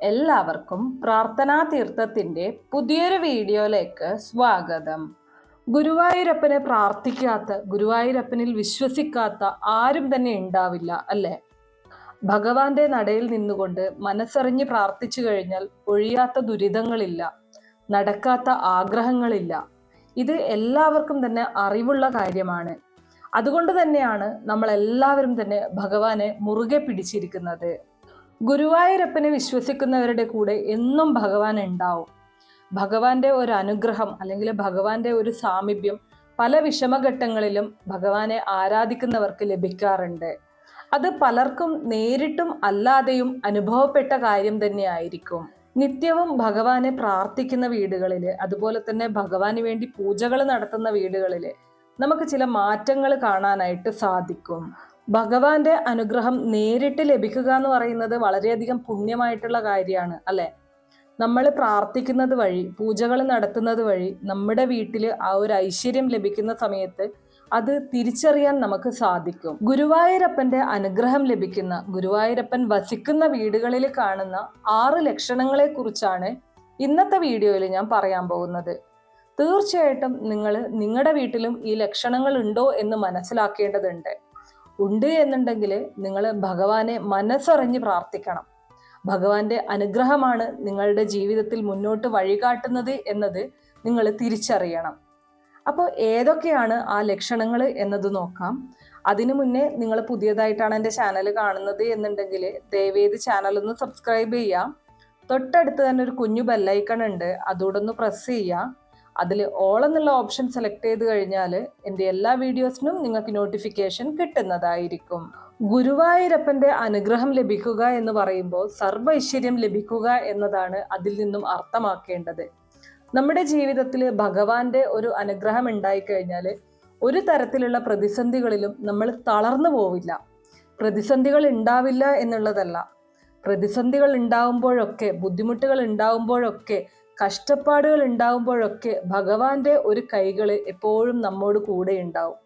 എല്ലാവർക്കും പ്രാർത്ഥനാ തീർത്ഥത്തിന്റെ പുതിയൊരു വീഡിയോയിലേക്ക് സ്വാഗതം. ഗുരുവായൂരപ്പനെ പ്രാർത്ഥിക്കാത്ത ഗുരുവായൂരപ്പനിൽ വിശ്വസിക്കാത്ത ആരും തന്നെ ഉണ്ടാവില്ല അല്ലേ? ഭഗവാന്റെ നടയിൽ നിന്നുകൊണ്ട് മനസ്സറിഞ്ഞ് പ്രാർത്ഥിച്ചു കഴിഞ്ഞാൽ ഒഴിയാത്ത ദുരിതങ്ങളില്ല നടക്കാത്ത ആഗ്രഹങ്ങളില്ല. ഇത് എല്ലാവർക്കും തന്നെ അറിവുള്ള കാര്യമാണ്. അതുകൊണ്ട് തന്നെയാണ് നമ്മളെല്ലാവരും തന്നെ ഭഗവാനെ മുറുകെ പിടിച്ചിരിക്കുന്നത്. ഗുരുവായൂരപ്പനെ വിശ്വസിക്കുന്നവരുടെ കൂടെ എന്നും ഭഗവാൻ ഉണ്ടാവും. ഭഗവാന്റെ ഒരു അനുഗ്രഹം അല്ലെങ്കിൽ ഭഗവാന്റെ ഒരു സാമീപ്യം പല വിഷമഘട്ടങ്ങളിലും ഭഗവാനെ ആരാധിക്കുന്നവർക്ക് ലഭിക്കാറുണ്ട്. അത് പലർക്കും നേരിട്ടും അല്ലാതെയും അനുഭവപ്പെട്ട കാര്യം തന്നെയായിരിക്കും. നിത്യവും ഭഗവാനെ പ്രാർത്ഥിക്കുന്ന വീടുകളിൽ അതുപോലെ തന്നെ ഭഗവാന് വേണ്ടി പൂജകൾ നടത്തുന്ന വീടുകളിൽ നമുക്ക് ചില മാറ്റങ്ങൾ കാണാനായിട്ട് സാധിക്കും. ഭഗവാന്റെ അനുഗ്രഹം നേരിട്ട് ലഭിക്കുക എന്ന് പറയുന്നത് വളരെയധികം പുണ്യമായിട്ടുള്ള കാര്യമാണ് അല്ലെ? നമ്മൾ പ്രാർത്ഥിക്കുന്നത് വഴി പൂജകൾ നടത്തുന്നത് വഴി നമ്മുടെ വീട്ടിൽ ആ ഒരു ഐശ്വര്യം ലഭിക്കുന്ന സമയത്ത് അത് തിരിച്ചറിയാൻ നമുക്ക് സാധിക്കും. ഗുരുവായൂരപ്പന്റെ അനുഗ്രഹം ലഭിക്കുന്ന ഗുരുവായൂരപ്പൻ വസിക്കുന്ന വീടുകളിൽ കാണുന്ന ആറ് ലക്ഷണങ്ങളെ കുറിച്ചാണ് ഇന്നത്തെ വീഡിയോയിൽ ഞാൻ പറയാൻ പോകുന്നത്. തീർച്ചയായിട്ടും നിങ്ങൾ നിങ്ങളുടെ വീട്ടിലും ഈ ലക്ഷണങ്ങൾ ഉണ്ടോ എന്ന് മനസ്സിലാക്കേണ്ടതുണ്ട്. ഉണ്ട് എന്നുണ്ടെങ്കിൽ നിങ്ങൾ ഭഗവാനെ മനസ്സറിഞ്ഞ് പ്രാർത്ഥിക്കണം. ഭഗവാന്റെ അനുഗ്രഹമാണ് നിങ്ങളുടെ ജീവിതത്തിൽ മുന്നോട്ട് വഴികാട്ടുന്നത് എന്നത് നിങ്ങൾ തിരിച്ചറിയണം. അപ്പോൾ ഏതൊക്കെയാണ് ആ ലക്ഷണങ്ങൾ എന്നത് നോക്കാം. അതിനു മുന്നേ നിങ്ങൾ പുതിയതായിട്ടാണ് എന്റെ ചാനൽ കാണുന്നത് എന്നുണ്ടെങ്കിൽ ദയവേത് ചാനൽ ഒന്ന് സബ്സ്ക്രൈബ് ചെയ്യാം തൊട്ടടുത്ത് തന്നെ ഒരു കുഞ്ഞു ബെല്ലൈക്കൺ ഉണ്ട്. അതുകൂടെ ഒന്ന് പ്രസ് ചെയ്യാം അതിൽ ഓൾ എന്നുള്ള ഓപ്ഷൻ സെലക്ട് ചെയ്ത് കഴിഞ്ഞാൽ എന്റെ എല്ലാ വീഡിയോസിനും നിങ്ങൾക്ക് നോട്ടിഫിക്കേഷൻ കിട്ടുന്നതായിരിക്കും. ഗുരുവായൂരപ്പന്റെ അനുഗ്രഹം ലഭിക്കുക എന്ന് പറയുമ്പോൾ സർവ ഐശ്വര്യം ലഭിക്കുക എന്നതാണ് അതിൽ നിന്നും അർത്ഥമാക്കേണ്ടത്. നമ്മുടെ ജീവിതത്തിൽ ഭഗവാന്റെ ഒരു അനുഗ്രഹം ഉണ്ടായിക്കഴിഞ്ഞാൽ ഒരു തരത്തിലുള്ള പ്രതിസന്ധികളിലും നമ്മൾ തളർന്നു പോവില്ല. പ്രതിസന്ധികൾ ഉണ്ടാവില്ല എന്നുള്ളതല്ല. പ്രതിസന്ധികൾ ഉണ്ടാവുമ്പോഴൊക്കെ ബുദ്ധിമുട്ടുകൾ ഉണ്ടാവുമ്പോഴൊക്കെ കഷ്ടപ്പാടുകൾ ഉണ്ടാവുമ്പോഴൊക്കെ ഭഗവാന്റെ ഒരു കൈകൾ എപ്പോഴും നമ്മോട് കൂടെ ഉണ്ടാവും.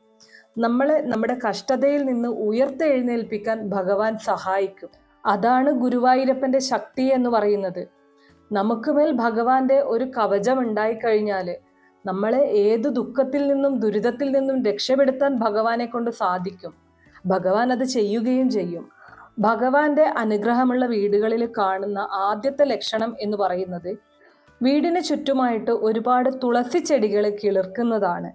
നമ്മളെ നമ്മുടെ കഷ്ടതയിൽ നിന്ന് ഉയർത്തെഴുന്നേൽപ്പിക്കാൻ ഭഗവാൻ സഹായിക്കും. അതാണ് ഗുരുവായൂരപ്പന്റെ ശക്തി എന്ന് പറയുന്നത്. നമുക്ക് മേൽ ഭഗവാന്റെ ഒരു കവചം ഉണ്ടായിക്കഴിഞ്ഞാൽ നമ്മളെ ഏത് ദുഃഖത്തിൽ നിന്നും ദുരിതത്തിൽ നിന്നും രക്ഷപ്പെടുത്താൻ ഭഗവാനെ കൊണ്ട് സാധിക്കും. ഭഗവാൻ അത് ചെയ്യുകയും ചെയ്യും. ഭഗവാന്റെ അനുഗ്രഹമുള്ള വീടുകളിൽ കാണുന്ന ആദ്യത്തെ ലക്ഷണം എന്ന് പറയുന്നത് വീടിന് ചുറ്റുമായിട്ട് ഒരുപാട് തുളസി ചെടികൾ കിളിർക്കുന്നതാണ്.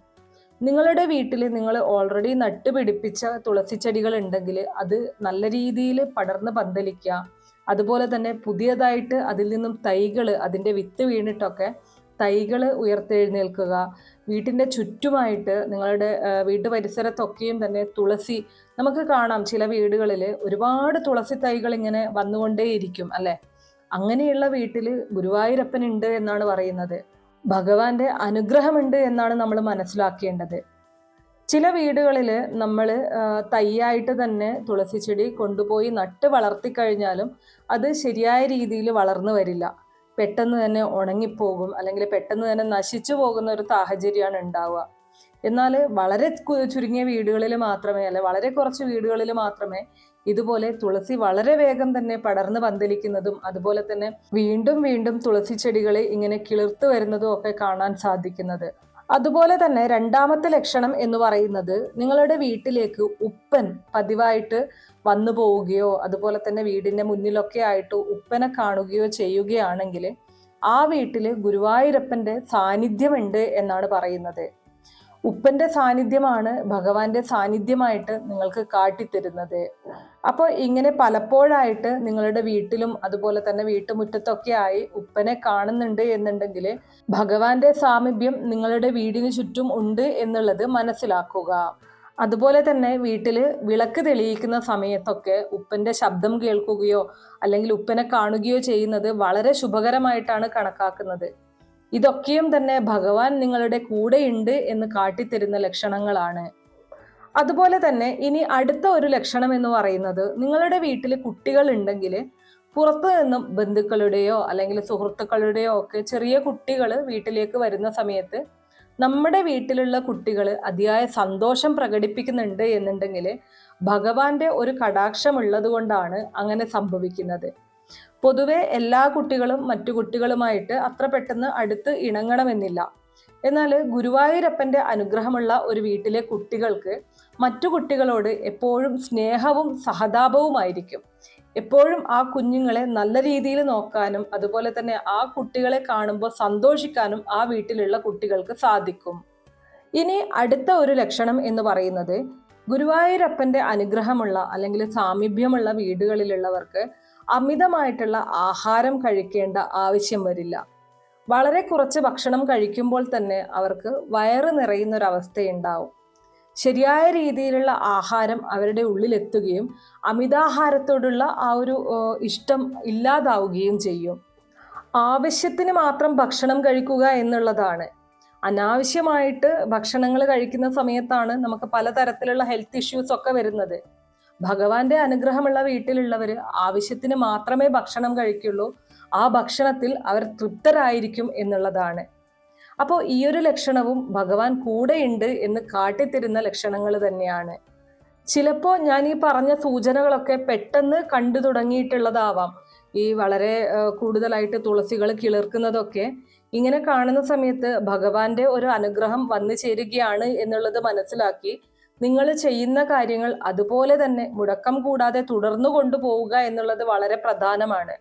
നിങ്ങളുടെ വീട്ടിൽ നിങ്ങൾ ഓൾറെഡി നട്ടുപിടിപ്പിച്ച തുളസി ചെടികൾ ഉണ്ടെങ്കിൽ അത് നല്ല രീതിയിൽ പടർന്ന് പന്തലിക്കുക. അതുപോലെ തന്നെ പുതിയതായിട്ട് അതിൽ നിന്നും തൈകൾ അതിന്റെ വിത്ത് വീണിട്ടൊക്കെ തൈകൾ ഉയർത്തെഴുന്നേൽക്കുക. വീട്ടിന്റെ ചുറ്റുമായിട്ട് നിങ്ങളുടെ വീട്ടു പരിസരത്തൊക്കെയും തന്നെ തുളസി നമുക്ക് കാണാം ചില വീടുകളിൽ ഒരുപാട് തുളസി തൈകൾ ഇങ്ങനെ വന്നുകൊണ്ടേയിരിക്കും അല്ലേ? അങ്ങനെയുള്ള വീട്ടിൽ ഗുരുവായൂരപ്പൻ ഉണ്ട് എന്നാണ് പറയുന്നത്. ഭഗവാന്റെ അനുഗ്രഹമുണ്ട് എന്നാണ് നമ്മൾ മനസ്സിലാക്കേണ്ടത്. ചില വീടുകളിൽ നമ്മൾ തയ്യായിട്ട് തന്നെ തുളസി ചെടി കൊണ്ടുപോയി നട്ട് വളർത്തിക്കഴിഞ്ഞാലും അത് ശരിയായ രീതിയിൽ വളർന്നു വരില്ല. പെട്ടെന്ന് തന്നെ ഉണങ്ങിപ്പോകും അല്ലെങ്കിൽ പെട്ടെന്ന് തന്നെ നശിച്ചു പോകുന്ന ഒരു സാഹചര്യമാണ് ഉണ്ടാവുക. എന്നാൽ വളരെ ചുരുങ്ങിയ വീടുകളിൽ മാത്രമേ അല്ലെ വളരെ കുറച്ച് വീടുകളിൽ മാത്രമേ ഇതുപോലെ തുളസി വളരെ വേഗം തന്നെ പടർന്ന് പന്തലിക്കുന്നതും അതുപോലെ തന്നെ വീണ്ടും വീണ്ടും തുളസി ചെടികളെ ഇങ്ങനെ കിളിർത്ത് വരുന്നതും ഒക്കെ കാണാൻ സാധിക്കുന്നത്. അതുപോലെ തന്നെ രണ്ടാമത്തെ ലക്ഷണം എന്ന് പറയുന്നത് നിങ്ങളുടെ വീട്ടിലേക്ക് ഉപ്പൻ പതിവായിട്ട് വന്നു പോവുകയോ അതുപോലെ തന്നെ വീടിന്റെ മുന്നിലൊക്കെ ആയിട്ട് ഉപ്പനെ കാണുകയോ ചെയ്യുകയാണെങ്കിൽ ആ വീട്ടിൽ ഗുരുവായൂരപ്പന്റെ സാന്നിധ്യമുണ്ട് എന്നാണ് പറയുന്നത്. ഉപ്പന്റെ സാന്നിധ്യമാണ് ഭഗവാന്റെ സാന്നിധ്യമായിട്ട് നിങ്ങൾക്ക് കാട്ടിത്തരുന്നത്. അപ്പോൾ ഇങ്ങനെ പലപ്പോഴായിട്ട് നിങ്ങളുടെ വീട്ടിലും അതുപോലെ തന്നെ വീട്ടുമുറ്റത്തൊക്കെ ആയി ഉപ്പനെ കാണുന്നുണ്ട് എന്നുണ്ടെങ്കിൽ ഭഗവാന്റെ സാമീപ്യം നിങ്ങളുടെ വീടിന് ചുറ്റും ഉണ്ട് എന്നുള്ളത് മനസ്സിലാക്കുക. അതുപോലെ തന്നെ വീട്ടിൽ വിളക്ക് തെളിയിക്കുന്ന സമയത്തൊക്കെ ഉപ്പന്റെ ശബ്ദം കേൾക്കുകയോ അല്ലെങ്കിൽ ഉപ്പനെ കാണുകയോ ചെയ്യുന്നത് വളരെ ശുഭകരമായിട്ടാണ് കണക്കാക്കുന്നത്. ഇതൊക്കെയും തന്നെ ഭഗവാൻ നിങ്ങളുടെ കൂടെയുണ്ട് എന്ന് കാട്ടിത്തരുന്ന ലക്ഷണങ്ങളാണ്. അതുപോലെ തന്നെ ഇനി അടുത്ത ഒരു ലക്ഷണം എന്ന് പറയുന്നത് നിങ്ങളുടെ വീട്ടിൽ കുട്ടികൾ ഉണ്ടെങ്കിൽ പുറത്തു നിന്നും ബന്ധുക്കളുടെയോ അല്ലെങ്കിൽ സുഹൃത്തുക്കളുടെയോ ഒക്കെ ചെറിയ കുട്ടികൾ വീട്ടിലേക്ക് വരുന്ന സമയത്ത് നമ്മുടെ വീട്ടിലുള്ള കുട്ടികൾ അതിയായ സന്തോഷം പ്രകടിപ്പിക്കുന്നുണ്ട് എന്നുണ്ടെങ്കിൽ ഭഗവാന്റെ ഒരു കടാക്ഷമുള്ളത് കൊണ്ടാണ് അങ്ങനെ സംഭവിക്കുന്നത്. പൊതുവെ എല്ലാ കുട്ടികളും മറ്റു കുട്ടികളുമായിട്ട് അത്ര പെട്ടെന്ന് അടുത്ത് ഇണങ്ങണമെന്നില്ല. എന്നാൽ ഗുരുവായൂരപ്പന്റെ അനുഗ്രഹമുള്ള ഒരു വീട്ടിലെ കുട്ടികൾക്ക് മറ്റു കുട്ടികളോട് എപ്പോഴും സ്നേഹവും സഹതാപവുമായിരിക്കും. എപ്പോഴും ആ കുഞ്ഞുങ്ങളെ നല്ല രീതിയിൽ നോക്കാനും അതുപോലെ തന്നെ ആ കുട്ടികളെ കാണുമ്പോൾ സന്തോഷിക്കാനും ആ വീട്ടിലുള്ള കുട്ടികൾക്ക് സാധിക്കും. ഇനി അടുത്ത ഒരു ലക്ഷണം എന്ന് പറയുന്നത് ഗുരുവായൂരപ്പന്റെ അനുഗ്രഹമുള്ള അല്ലെങ്കിൽ സാമീപ്യമുള്ള വീടുകളിലുള്ളവർക്ക് അമിതമായിട്ടുള്ള ആഹാരം കഴിക്കേണ്ട ആവശ്യം വരില്ല. വളരെ കുറച്ച് ഭക്ഷണം കഴിക്കുമ്പോൾ തന്നെ അവർക്ക് വയറ് നിറയുന്ന ഒരു ശരിയായ രീതിയിലുള്ള ആഹാരം അവരുടെ ഉള്ളിലെത്തുകയും അമിതാഹാരത്തോടുള്ള ആ ഒരു ഇഷ്ടം ഇല്ലാതാവുകയും ചെയ്യും. ആവശ്യത്തിന് മാത്രം ഭക്ഷണം കഴിക്കുക എന്നുള്ളതാണ്. അനാവശ്യമായിട്ട് ഭക്ഷണങ്ങൾ കഴിക്കുന്ന സമയത്താണ് നമുക്ക് പലതരത്തിലുള്ള ഹെൽത്ത് ഇഷ്യൂസ് ഒക്കെ വരുന്നത്. ഭഗവാന്റെ അനുഗ്രഹമുള്ള വീട്ടിലുള്ളവർ ആവശ്യത്തിന് മാത്രമേ ഭക്ഷണം കഴിക്കുള്ളൂ. ആ ഭക്ഷണത്തിൽ അവർ തൃപ്തരായിരിക്കും എന്നുള്ളതാണ്. അപ്പോൾ ഈ ഒരു ലക്ഷണവും ഭഗവാൻ കൂടെയുണ്ട് എന്ന് കാട്ടിത്തരുന്ന ലക്ഷണങ്ങൾ തന്നെയാണ്. ചിലപ്പോൾ ഞാൻ ഈ പറഞ്ഞ സൂചനകളൊക്കെ പെട്ടെന്ന് കണ്ടു തുടങ്ങിയിട്ടുള്ളതാവാം. ഈ വളരെ കൂടുതലായിട്ട് തുളസികൾ കിളിർക്കുന്നതൊക്കെ. ഇങ്ങനെ കാണുന്ന സമയത്ത് ഭഗവാന്റെ ഒരു അനുഗ്രഹം വന്നു ചേരുകയാണ് എന്നുള്ളത് മനസ്സിലാക്കി നിങ്ങൾ ചെയ്യുന്ന കാര്യങ്ങൾ അതുപോലെ തന്നെ മുടക്കം കൂടാതെ തുടർന്നു കൊണ്ടുപോവുക എന്നുള്ളത് വളരെ പ്രധാനമാണ്.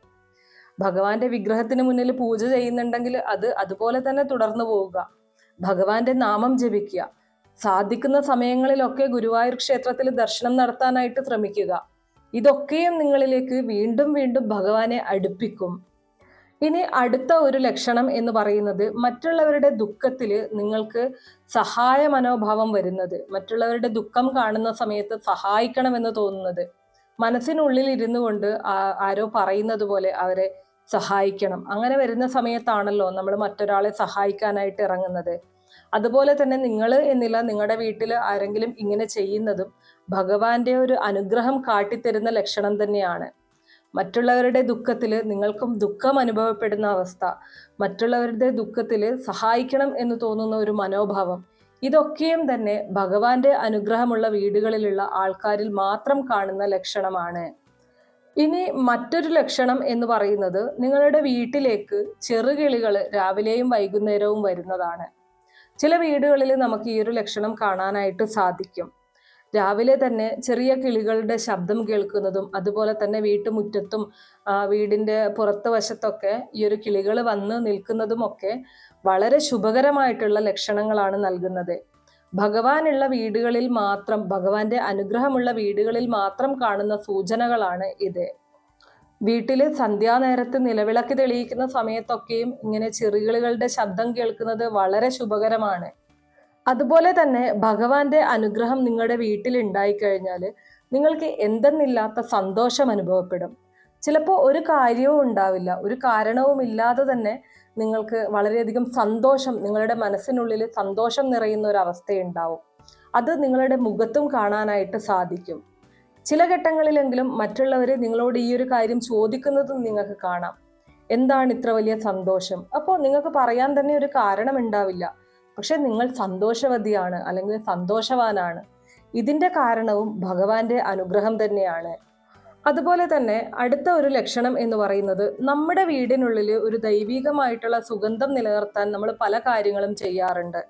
ഭഗവാന്റെ വിഗ്രഹത്തിന് മുന്നിൽ പൂജ ചെയ്യുന്നുണ്ടെങ്കിൽ അത് അതുപോലെ തന്നെ തുടർന്നു പോവുക. ഭഗവാന്റെ നാമം ജപിക്കുക. സാധിക്കുന്ന സമയങ്ങളിലൊക്കെ ഗുരുവായൂർ ക്ഷേത്രത്തിൽ ദർശനം നടത്താനായിട്ട് ശ്രമിക്കുക. ഇതൊക്കെയും നിങ്ങളിലേക്ക് വീണ്ടും വീണ്ടും ഭഗവാനെ അടുപ്പിക്കും. ഇനി അടുത്ത ഒരു ലക്ഷണം എന്ന് പറയുന്നത് മറ്റുള്ളവരുടെ ദുഃഖത്തിൽ നിങ്ങൾക്ക് സഹായ മനോഭാവം വരുന്നത്. മറ്റുള്ളവരുടെ ദുഃഖം കാണുന്ന സമയത്ത് സഹായിക്കണമെന്ന് തോന്നുന്നത്. മനസ്സിനുള്ളിൽ ഇരുന്നു കൊണ്ട് ആരോ പറയുന്നത് പോലെ അവരെ സഹായിക്കണം. അങ്ങനെ വരുന്ന സമയത്താണല്ലോ നമ്മൾ മറ്റൊരാളെ സഹായിക്കാനായിട്ട് ഇറങ്ങുന്നത്. അതുപോലെ തന്നെ നിങ്ങൾ എന്നില്ല നിങ്ങളുടെ വീട്ടിൽ ആരെങ്കിലും ഇങ്ങനെ ചെയ്യുന്നതും ഭഗവാന്റെ ഒരു അനുഗ്രഹം കാട്ടിത്തരുന്ന ലക്ഷണം തന്നെയാണ്. മറ്റുള്ളവരുടെ ദുഃഖത്തിൽ നിങ്ങൾക്കും ദുഃഖം അനുഭവപ്പെടുന്ന അവസ്ഥ. മറ്റുള്ളവരുടെ ദുഃഖത്തിൽ സഹായിക്കണം എന്ന് തോന്നുന്ന ഒരു മനോഭാവം. ഇതൊക്കെയും തന്നെ ഭഗവാന്റെ അനുഗ്രഹമുള്ള വീടുകളിലുള്ള ആൾക്കാരിൽ മാത്രം കാണുന്ന ലക്ഷണമാണ്. ഇനി മറ്റൊരു ലക്ഷണം എന്ന് പറയുന്നത് നിങ്ങളുടെ വീട്ടിലേക്ക് ചെറുകിളികൾ രാവിലെയും വൈകുന്നേരവും വരുന്നതാണ്. ചില വീടുകളിൽ നമുക്ക് ഈ ഒരു ലക്ഷണം കാണാനായിട്ട് സാധിക്കും. രാവിലെ തന്നെ ചെറിയ കിളികളുടെ ശബ്ദം കേൾക്കുന്നതും അതുപോലെ തന്നെ വീട്ടുമുറ്റത്തും ആ, വീടിന്റെ പുറത്ത് വശത്തൊക്കെ ഈ ഒരു കിളികൾ വന്ന് നിൽക്കുന്നതുമൊക്കെ വളരെ ശുഭകരമായിട്ടുള്ള ലക്ഷണങ്ങളാണ് നൽകുന്നത്. ഭഗവാനുള്ള വീടുകളിൽ മാത്രം ഭഗവാന്റെ അനുഗ്രഹമുള്ള വീടുകളിൽ മാത്രം കാണുന്ന സൂചനകളാണ് ഇത്. വീട്ടിൽ സന്ധ്യാനേരത്ത് നിലവിളക്ക് തെളിയിക്കുന്ന സമയത്തൊക്കെയും ഇങ്ങനെ ചെറുകിളികളുടെ ശബ്ദം കേൾക്കുന്നത് വളരെ ശുഭകരമാണ്. അതുപോലെ തന്നെ ഭഗവാന്റെ അനുഗ്രഹം നിങ്ങളുടെ വീട്ടിൽ ഉണ്ടായി കഴിഞ്ഞാൽ നിങ്ങൾക്ക് എന്തെന്നില്ലാത്ത സന്തോഷം അനുഭവപ്പെടും. ചിലപ്പോൾ ഒരു കാര്യവും ഉണ്ടാവില്ല ഒരു കാരണവും ഇല്ലാതെ തന്നെ നിങ്ങൾക്ക് വളരെയധികം സന്തോഷം നിങ്ങളുടെ മനസ്സിനുള്ളിൽ സന്തോഷം നിറയുന്ന ഒരു അവസ്ഥയുണ്ടാവും. അത് നിങ്ങളുടെ മുഖത്തും കാണാനായിട്ട് സാധിക്കും. ചില ഘട്ടങ്ങളിലെങ്കിലും മറ്റുള്ളവർ നിങ്ങളോട് ഈ ഒരു കാര്യം ചോദിക്കുന്നതും നിങ്ങൾക്ക് കാണാം. എന്താണ് ഇത്ര വലിയ സന്തോഷം? അപ്പോൾ നിങ്ങൾക്ക് പറയാൻ തന്നെ ഒരു കാരണം ഉണ്ടാവില്ല. പക്ഷെ നിങ്ങൾ സന്തോഷവതിയാണ് അല്ലെങ്കിൽ സന്തോഷവാനാണ്. ഇതിന്റെ കാരണവും ഭഗവാന്റെ അനുഗ്രഹം തന്നെയാണ്. അതുപോലെ തന്നെ അടുത്ത ഒരു ലക്ഷണം എന്ന് പറയുന്നത് നമ്മുടെ വീടിനുള്ളിൽ ഒരു ദൈവികമായിട്ടുള്ള സുഗന്ധം നിലനിർത്താൻ നമ്മൾ പല കാര്യങ്ങളും ചെയ്യാറുണ്ട്.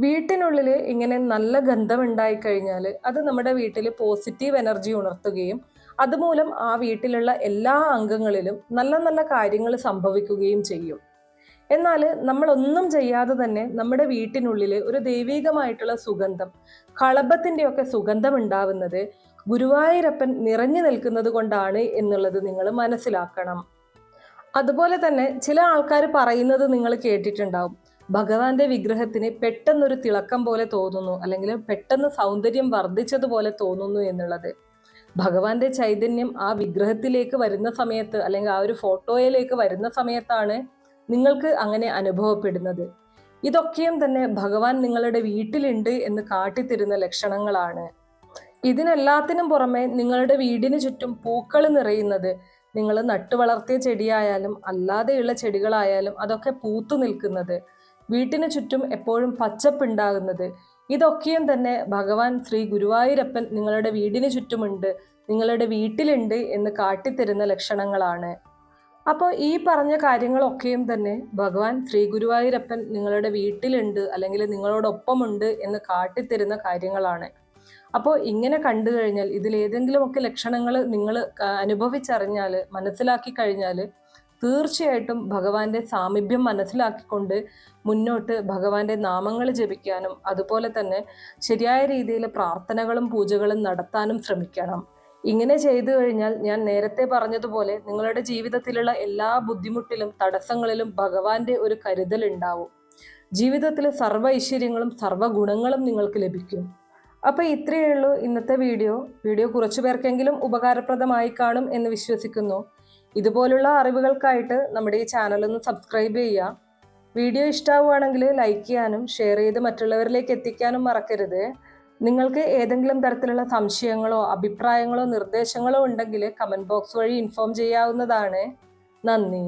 വീട്ടിനുള്ളിൽ ഇങ്ങനെ നല്ല ഗന്ധം ഉണ്ടായിക്കഴിഞ്ഞാൽ അത് നമ്മുടെ വീട്ടിൽ പോസിറ്റീവ് എനർജി ഉണർത്തുകയും അതുമൂലം ആ വീട്ടിലുള്ള എല്ലാ അംഗങ്ങളിലും നല്ല നല്ല കാര്യങ്ങൾ സംഭവിക്കുകയും ചെയ്യും. എന്നാൽ നമ്മളൊന്നും ചെയ്യാതെ തന്നെ നമ്മുടെ വീട്ടിനുള്ളിൽ ഒരു ദൈവീകമായിട്ടുള്ള സുഗന്ധം കളഭത്തിന്റെയൊക്കെ സുഗന്ധം ഉണ്ടാവുന്നത് ഗുരുവായൂരപ്പൻ നിറഞ്ഞു നിൽക്കുന്നത് കൊണ്ടാണ് എന്നുള്ളത് നിങ്ങൾ മനസ്സിലാക്കണം. അതുപോലെ തന്നെ ചില ആൾക്കാർ പറയുന്നത് നിങ്ങൾ കേട്ടിട്ടുണ്ടാവും. ഭഗവാന്റെ വിഗ്രഹത്തിന് പെട്ടെന്നൊരു തിളക്കം പോലെ തോന്നുന്നു അല്ലെങ്കിൽ പെട്ടെന്ന് സൗന്ദര്യം വർദ്ധിച്ചതുപോലെ തോന്നുന്നു എന്നുള്ളത്. ഭഗവാന്റെ ചൈതന്യം ആ വിഗ്രഹത്തിലേക്ക് വരുന്ന സമയത്ത് അല്ലെങ്കിൽ ആ ഒരു ഫോട്ടോയിലേക്ക് വരുന്ന സമയത്താണ് നിങ്ങൾക്ക് അങ്ങനെ അനുഭവപ്പെടുന്നത്. ഇതൊക്കെയും തന്നെ ഭഗവാൻ നിങ്ങളുടെ വീട്ടിലുണ്ട് എന്ന് കാട്ടിത്തരുന്ന ലക്ഷണങ്ങളാണ്. ഇതിനെല്ലാത്തിനും പുറമെ നിങ്ങളുടെ വീടിന് ചുറ്റും പൂക്കൾ നിറയുന്നത് നിങ്ങൾ നട്ടുവളർത്തിയ ചെടിയായാലും അല്ലാതെയുള്ള ചെടികളായാലും അതൊക്കെ പൂത്തു നിൽക്കുന്നത്. വീട്ടിന് ചുറ്റും എപ്പോഴും പച്ചപ്പുണ്ടാകുന്നത്. ഇതൊക്കെയും തന്നെ ഭഗവാൻ ശ്രീ ഗുരുവായൂരപ്പൻ നിങ്ങളുടെ വീടിന് ചുറ്റുമുണ്ട് നിങ്ങളുടെ വീട്ടിലുണ്ട് എന്ന് കാട്ടിത്തരുന്ന ലക്ഷണങ്ങളാണ്. അപ്പോൾ ഈ പറഞ്ഞ കാര്യങ്ങളൊക്കെയും തന്നെ ഭഗവാൻ ശ്രീ ഗുരുവായൂരപ്പൻ നിങ്ങളുടെ വീട്ടിലുണ്ട് അല്ലെങ്കിൽ നിങ്ങളോടൊപ്പമുണ്ട് എന്ന് കാട്ടിത്തരുന്ന കാര്യങ്ങളാണ്. അപ്പോൾ ഇങ്ങനെ കണ്ടു കഴിഞ്ഞാൽ ഇതിലേതെങ്കിലുമൊക്കെ ലക്ഷണങ്ങൾ നിങ്ങൾ അനുഭവിച്ചറിഞ്ഞാൽ മനസ്സിലാക്കി കഴിഞ്ഞാൽ തീർച്ചയായിട്ടും ഭഗവാന്റെ സാമീപ്യം മനസ്സിലാക്കിക്കൊണ്ട് മുന്നോട്ട് ഭഗവാന്റെ നാമങ്ങൾ ജപിക്കാനും അതുപോലെ തന്നെ ശരിയായ രീതിയിൽ പ്രാർത്ഥനകളും പൂജകളും നടത്താനും ശ്രമിക്കണം. ഇങ്ങനെ ചെയ്തു കഴിഞ്ഞാൽ ഞാൻ നേരത്തെ പറഞ്ഞതുപോലെ നിങ്ങളുടെ ജീവിതത്തിലുള്ള എല്ലാ ബുദ്ധിമുട്ടിലും തടസ്സങ്ങളിലും ഭഗവാന്റെ ഒരു കരുതൽ ഉണ്ടാവും. ജീവിതത്തിൽ സർവ ഐശ്വര്യങ്ങളും സർവ ഗുണങ്ങളും നിങ്ങൾക്ക് ലഭിക്കും. അപ്പോൾ ഇത്രയേ ഉള്ളൂ ഇന്നത്തെ വീഡിയോ. വീഡിയോ കുറച്ചു പേർക്കെങ്കിലും ഉപകാരപ്രദമായി കാണും എന്ന് വിശ്വസിക്കുന്നു. ഇതുപോലുള്ള അറിവുകൾക്കായിട്ട് നമ്മുടെ ഈ ചാനൽ ഒന്ന് സബ്സ്ക്രൈബ് ചെയ്യുക. വീഡിയോ ഇഷ്ടമാവുകയാണെങ്കിൽ ലൈക്ക് ചെയ്യാനും ഷെയർ ചെയ്ത് മറ്റുള്ളവരിലേക്ക് എത്തിക്കാനും മറക്കരുത്. നിങ്ങൾക്ക് ഏതെങ്കിലും തരത്തിലുള്ള സംശയങ്ങളോ അഭിപ്രായങ്ങളോ നിർദ്ദേശങ്ങളോ ഉണ്ടെങ്കിൽ കമന്റ് ബോക്സ് വഴി ഇൻഫോം ചെയ്യാവുന്നതാണ്. നന്ദി.